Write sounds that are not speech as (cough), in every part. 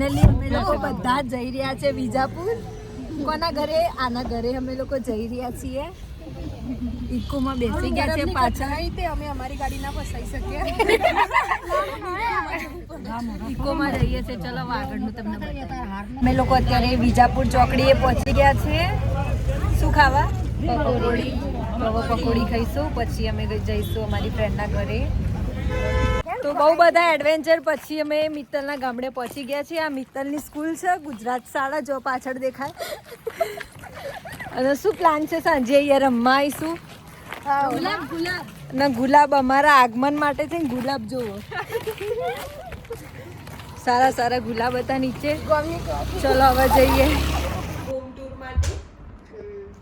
Finally અમે લોકો બધા જઈ રહ્યા છે વિજાપુર. કોના ઘરે? આના ઘરે અમે લોકો જઈ રહ્યા છીએ. ઇકોમાં બેસી ગયા છે તે અમે અમારી ગાડી ના ફસાઈ શકીએ ઇકોમાં રહીએ છીએ. ચલો આગળનું તમને અમે લોકો અત્યારે વિજાપુર ચોકડીએ પહોંચી ગયા છીએ. શું ખાવા? પકોડી. પકોડી ખાઈશું પછી અમે જઈશું અમારી ફ્રેન્ડના ઘરે. તો બહુ બધા એડવેન્ચર પછી અમે મિત્તલના ગામડે પહોંચી ગયા છીએ. આ મિત્તલની સ્કૂલ છે. ગુજરાત શાળા જો પાછળ દેખાય. અને શું પ્લાન છે સાંજે? અહીંયા રમવા આવીશું ગુલાબ ગુલાબ. ના ગુલાબ અમારા આગમન માટે છે ગુલાબ જોવો. સારા સારા ગુલાબ હતા નીચે. ચલો હવે જઈએ.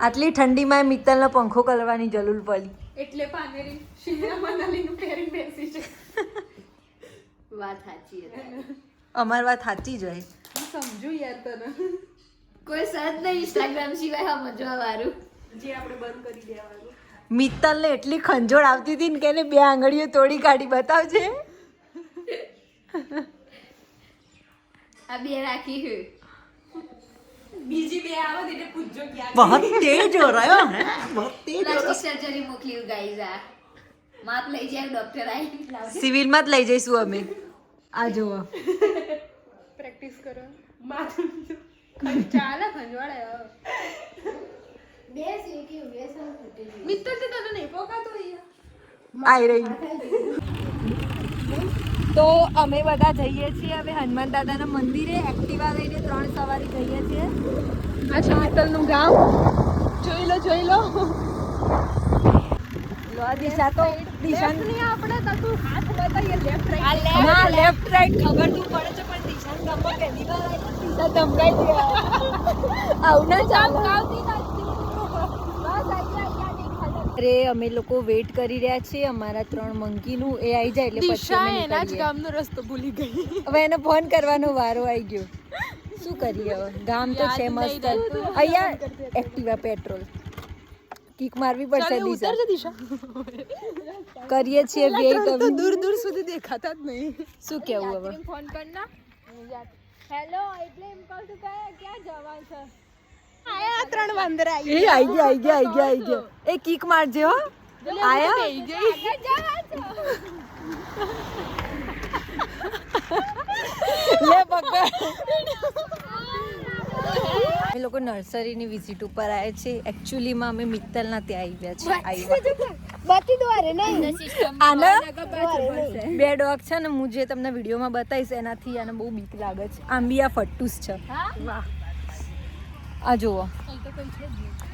આટલી ઠંડીમાં મિત્તલનો પંખો કરવાની જરૂર પડી. એટલે પાનેરી શિમલા મનાલીનું પહેરીને બેસી છે. વાત સાચી હતી. અમારી વાત સાચી જ હોય. સમજુ યાર તને. કોઈ સજ નહીં ઇન્સ્ટાગ્રામ સિવાય સમજવા વાળું. જે આપણે બંધ કરી દેવાનું. મિત્તલને એટલી ખંજોળ આવતી હતી ને કે એને બે આંગળીઓ તોડી કાઢી બતાવજે. આ બે રાખી હે. બીજી બે આવો એટલે પૂછજો ક્યાં બહુત તેજ હો? રહ્યો હે બહુત તેજ પ્લાસ્ટિક સર્જરી મોકલી ગાઈઝ આ. માપ લઈ જાય ડોક્ટર આવી સિવિલમાં જ લઈ જઈશું અમે. આ જુઓ. પ્રેક્ટિસ કરો. માથું ચાલે ખંજવાળે બે સીટી બે સમ ફૂટી મિત્ર તે તને નહીં પોકાતો આઈ રહી. તો અમે બધા જઈએ છીએ હવે હનુમાન દાદાના મંદિરે. એક્ટિવા લઈને ત્રણ સવારી જઈએ છીએ. આ છે મિત્તલનું ગામ. જોઈ લો જોઈ લો. આ દિશા તો દિશા નહીં આપણે તો તું હાથ બતાવીએ લેફ્ટ રાઈટ ના લેફ્ટ રાઈટ ખબર તો પડે છે પણ દિશાને ગામમાં પહેલી વાર આવી દિશા ધમકાઈ દે. આવું ના ચાલે. અરે અમે લોકો વેટ કરી રહ્યા છીએ અમારા ત્રણ મંકીનું એ આવી જાય એટલે પછી દિશા એના જ. ગામનો રસ્તો ભૂલી ગઈ. હવે એને ફોન કરવાનો વારો આવી ગયો. શું કરીએ હવે? ગામ તો છે મસ્ત. અહીંયા એક્ટિવા પેટ્રોલ કિક મારવી પડશે દિશા. દિશા. કરીએ છીએ બે તો દૂર દૂર સુધી દેખાતા જ નહીં. શું કેવું હવે? ફોન કર ના. હેલો એટલે એમ કહું છું કે ક્યાં જવાનું છે? આયા ત્રણ વાંદરા ગયા. આઈ ગયા આઈ ગયા આઈ ગયા આઈ ગયા. એ કિક મારજે હો. આયા? લે પકડ અમે લોકો નર્સરીની વિઝિટ ઉપર આવ્યા છે. એકચ્યુઅલીમાં અમે મિત્તલના ત્યાં આવ્યા છે બતી દ્વારે નહીં. આના? બે ડોગ છે ને હું જે તમને વિડીયોમાં બતાવીશ એનાથી આને બહુ બીક લાગે છે. આંબિયા ફટ્ટુસ છે. આ જુઓ.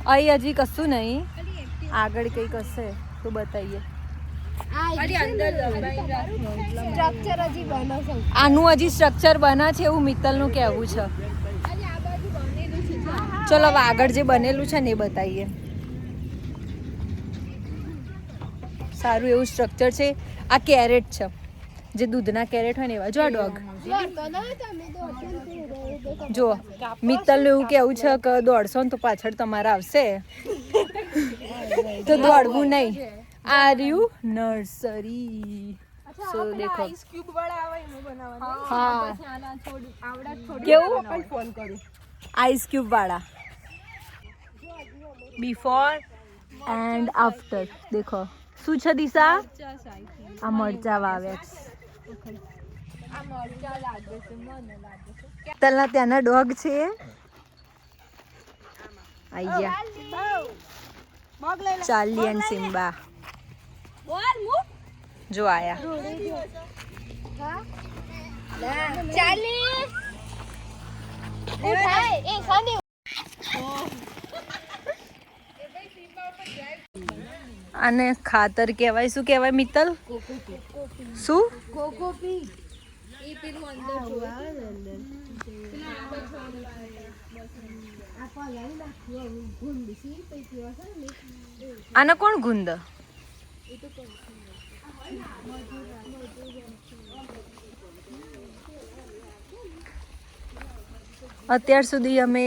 અહીં હજી કશું નહીં. આગળ કંઈક હશે તો બતાવીએ. આનું હજી સ્ટ્રક્ચર બના છે એવું મિત્તલનું કહેવું છે. ચલો હવે આગળ જે બનેલું છે ને એ બતાવીએ. સારું એવું સ્ટ્રક્ચર છે. આ કેરેટ છે. જે દૂધના કેરેટ હોય ને એવા. જો આ ડોગ જો મિત્તલનું એવું કેવું છે કે દોડશો ને તો પાછળ તમારા આવશે. તો દોડવું નહીં. આ રહ્યું નર્સરી. સો દેખો. ક્યુબ વાળા આવે એમાં બનાવવાનું. હા. આના છોડ આવડા છોડ કેવું? ફોન કરું. આઈસ ક્યુબ વાળા. બિફોર એન્ડ આફ્ટર દેખો. શું છે દિશા? આ મરચા વાવ્યા તલના ત્યાંના ડોગ છે. આઈ ગયા. Charlie and Simba. જો આયા. ચાલી ઉઠાય એ આને ખાતર કહેવાય શું કહેવાય મિત્તલ? શું? કોકોપી એ પેલું અંદર આવે ને અંદર આને કોણ ગુંદ? અત્યાર સુધી અમે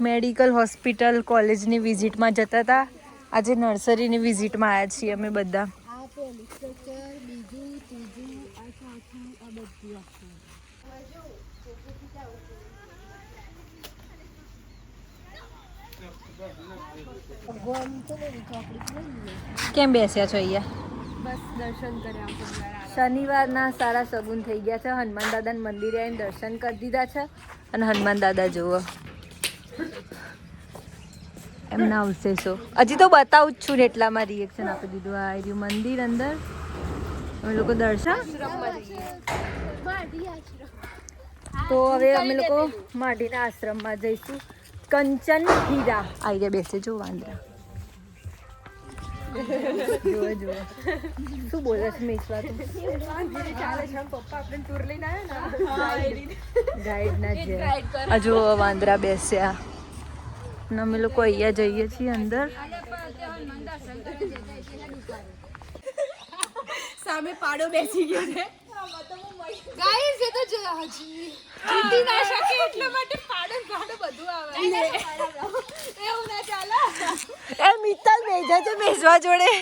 મેડિકલ હોસ્પિટલ કોલેજની વિઝિટમાં જતા હતા. આજે નર્સરીની વિઝિટમાં આવ્યા છીએ અમે બધા. કેમ બેસ્યા છો અહીંયા? બસ દર્શન કર્યા શનિવારના સારા સગુન થઈ ગયા છે. હનુમાન દાદાના મંદિરે આવીને દર્શન કરી દીધા છે. અને હનુમાન દાદા જુઓ. એમના અવશેષો. હજી તો બતાવું જ છું ને એટલામાં રિએક્શન આપી દીધું. આ રહ્યું મંદિર અંદર. અમે લોકો દર્શન. તો હવે અમે લોકો માટીના આશ્રમમાં જઈશું. કંચન હીરા. આવી ગયા બેસે જો વાંદરા. જુઓ જુઓ શું બોલે છે મેશ્વા તું ગાઈડ ના છે હજુ વાંદરા બેસ્યા ને અમે લોકો અહીંયા જઈએ છીએ અંદર સામે પાડો બેસી ગયો છે. ગાઈસ એ તો હજી જીતી ના શકે એટલા માટે પાડો પાડો બધું આવે. એવું ના ચાલે. એ મિત્તલ બેજા છે મેજવા જોડે.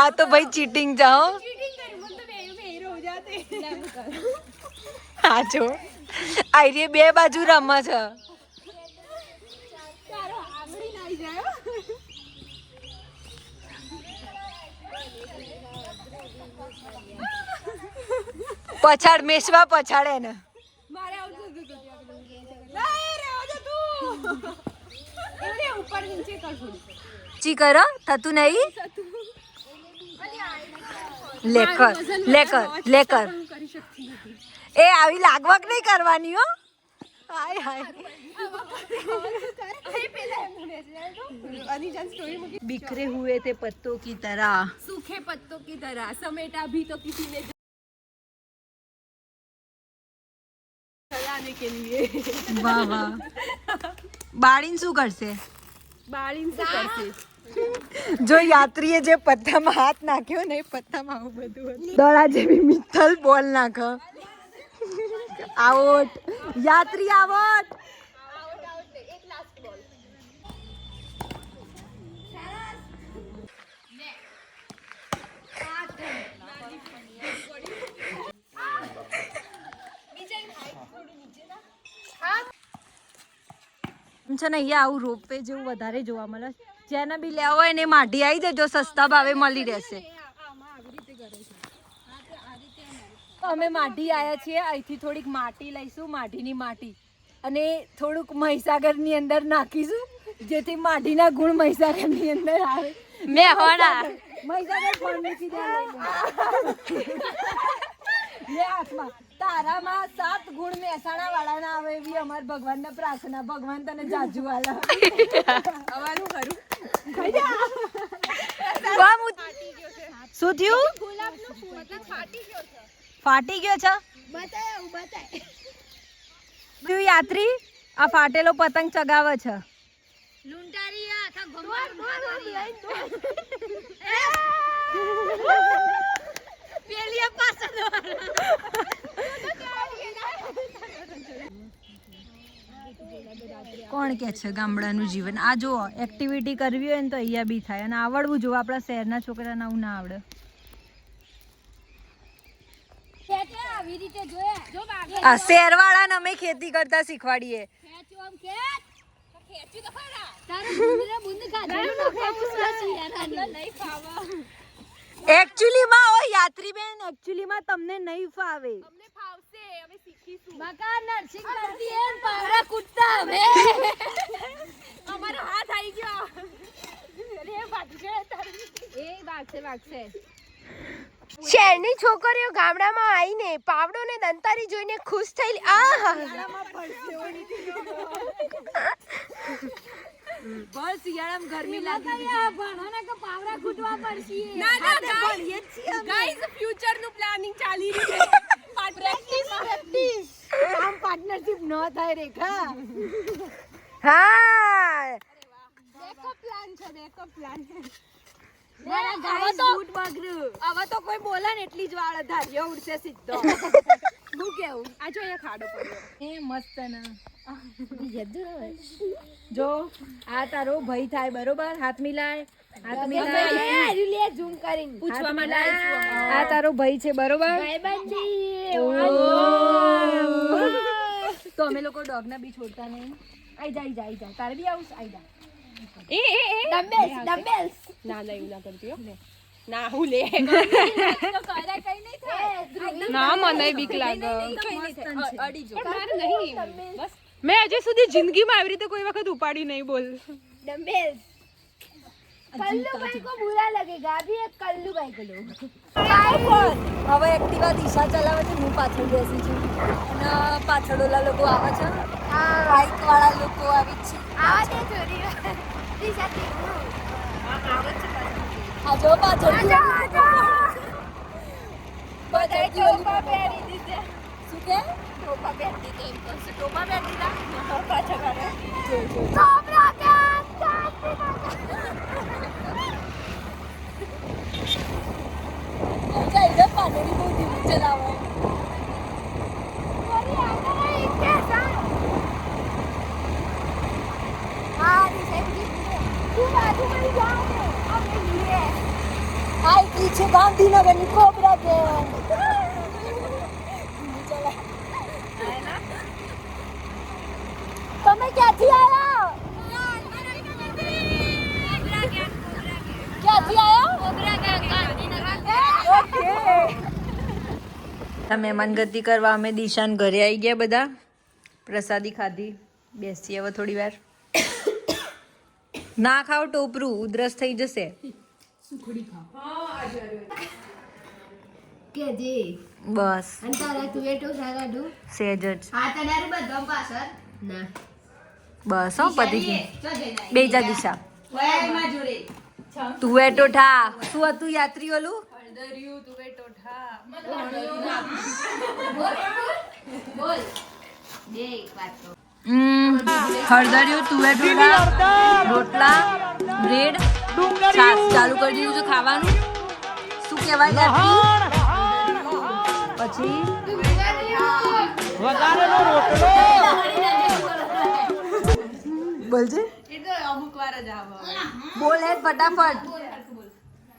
આ તો ભાઈ ચીટિંગ જાઓ ચીટિંગ કરી મને તો મેં મેં હીરો જાતે હા જો. આઈરે બે બાજુ રમે છે તારો આંગળી નાઈ જાય પછાડ મેસવા પછાડે ને મારે આવું થતું હતું ત્યાં પેલું કે છે. નહીં રહેવા દે તું એવું નહીં, ઉપર નીચે કર થોડું ચી કરો થતું નહીં લેકર લેકર લેકર હું કરી શકતી નથી એ આવી લાગવક નહીં કરવાની હો હાય હાય અનિજાન સ્ટોરી મૂકી बिखरे हुए थे पत्तों की तरह सूखे पत्तों की तरह समेटा भी तो किसी ने चलाने के लिए વાહ વાહ બાળીને શું કરશે बालिन से कैसे જો યાત્રીએ જે પત્તામાં હાથ નાખ્યો ને એ પત્તામાં આવું બધું હતું દડા જેવી મિત્તલ બોલ નાખ આઉટ યાત્રી આવટ છે ને અહીંયા આવું રોપવે જેવું વધારે જોવા મળે. જેને બી લેવો હોય એને માઢી આવી જજો સસ્તા ભાવે મળી રહેશે. અમે માઢી આવ્યા છીએ અહીંથી થોડીક માટી લઈશું માઢીની માટી. અને થોડુંક મહીસાગરની અંદર નાખીશું જેથી માઢીના ગુણ મહીસાગરની અંદર આવે. મેં હોણા મહીસાગર ફોન મૂકી દે? (laughs) હાથમાં. તારામાં સાત ગુણ મહેસાણા વાળાના આવે એવી અમાર ભગવાનને પ્રાર્થના. ભગવાન તને જાજુ વાલા અમારું ખરું. શું થયું? ગુલાબનું ફૂલ મતલબ ફાટી ગયો છે? બતાય બતાય તું યાત્રી? આ ફાટેલો પતંગ ચગાવે છે. લૂંટારી આખા ગમમાં પેલી પાછળ કોણ કે છે ગામડાનું જીવન? આ જો એક્ટિવિટી કરવી હોય ને તો અહીંયા બી થાય. અને આવડવું જો આપણા શહેરના છોકરાને આવું ના આવડે. આવી રીતે જોયા. આ શહેરવાળાને અમે ખેતી કરતા શીખવાડીએ. ખેંચું તો ખરા. તારું બુંદ બુંદ યાર નહીં ફાવા એકચ્યુઅલી માં ઓ યાત્રી બેન એકચ્યુઅલી માં તમને નહીં ફાવે. અમને ફાવશે અમે શીખીશું. બકા નર્સિંગ કરતી એમ પાવડા કૂદતા અમે. અમારો હાથ આવી ગયો. અરે ભાગશે તારી. એ ભાગશે ભાગશે. શહેરની છોકરીઓ ગામડામાં આવીને પાવડો ને દંતારી જોઈને ખુશ થયેલી. આ (laughs) ભર શિયાળામાં ગરમી લાગી ભણો ને કે પાવરા ખૂટવા પડશે? ના ના ભણીએ છીએ. ગાઈસ ફ્યુચરનું પ્લાનિંગ ચાલી રહ્યું છે. પ્રેક્ટિસ પ્રેક્ટિસ આમ પાર્ટનરશિપ ન થાય રેખા હા બેકઅપ પ્લાન છે બેકઅપ પ્લાન હવે તો હવે તો કોઈ બોલે ને એટલી જ વાળ ધાર્યો ઉડશે સીધો. હું કેવું? આ જો અહીંયા ખાડો પડ્યો. એ મસ્ત ના. જો આ તારો ભાઈ થાય બરોબર? હાથ મિલાય હાથ મિલાય. ઝૂમ કરીને. હાથ મિલાય. આ તારો ભાઈ છે બરોબર? તો અમે લોકો ડોગ ના બી છોડતા નહીં. આઈ જા આઈ જા આઈ જા. તારે બી આવું આઈ જા. એ એ એ. ડમ્બેલ્સ ડમ્બેલ્સ ના ના એવું ના કરતી હો. ના હું લે. (laughs) ના મને બીક લાગે. મેં હજી સુધી જિંદગીમાં આવી રીતે કોઈ વખત ઉપાડી નહીં બોલ. હવે એક્ટિવા દિશા ચલાવે છે હું પાછળ બેસી છું. અને પાછળ ઓલા લોકો આવે છે. બાઇક વાળા લોકો આવી છે. આ છે આ જોબા બધા જોબા પહેરી દીધે શું કે? ટોપા પહેરી દીધે એમ તો ટોપા પહેરી દીધા પાછા કરે આવ્યા મહેમાન ગતિ કરવા અમે દિશાન ઘરે આવી ગયા બધા. પ્રસાદી ખાધી. બેસી હવે થોડી વાર. ના ખાવ ટોપરું ઉધરસ થઈ જશે. બસ. એટો સેજ જ. બસ, હો, પતિ ગયું બે જા દિશા. તું એ ટોઠા શું હતું યાત્રી ઓલું બોલ. બે એક વાત કહું. હળદરિયું તુવે ટોઠા રોટલા બ્રેડ છાસ ચાલુ કરી દીધું છે ખાવાનું. શું કહેવાય પછી? બોલજે. બોલે ફટાફટ હજી હરકી ખબર નહીં થયું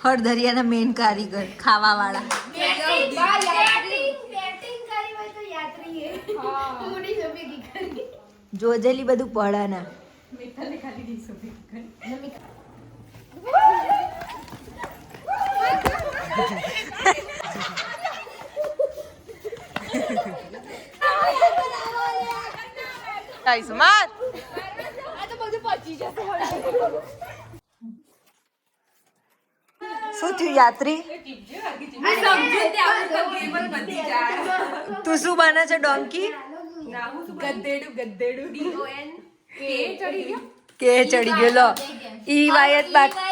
હળદરિયાના મેન કારીગર ખાવા વાળા જોજેલી બધું પડાના મત શું થયું યાત્રી? તું શું બને છે ડોંકી? ગદ્દેડું ગદ્દેડું કે ચડી ગયો? લો. ઈ વાયત બાકી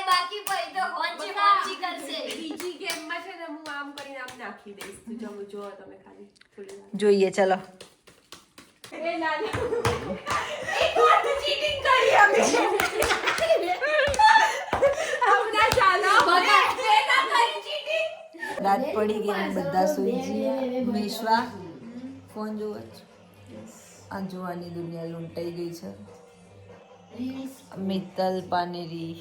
જોઈએ પડી આમ નાખી દઈશ તું જમો જો તમે ખાલી થોડી વાર. જોઈએ ચલો રાત પડી ગઈ અને બધા સુઈ ગયા વિશ્વા ફોન જોવે છે આ જોવાની દુનિયા લૂંટાઈ ગઈ છે. મિત્તલ પાનેરી.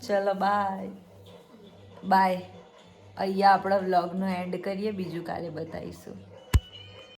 ચલો બાય બાય અહીંયા આપણા વ્લોગનો એન્ડ કરીએ બીજું કાલે બતાવીશું.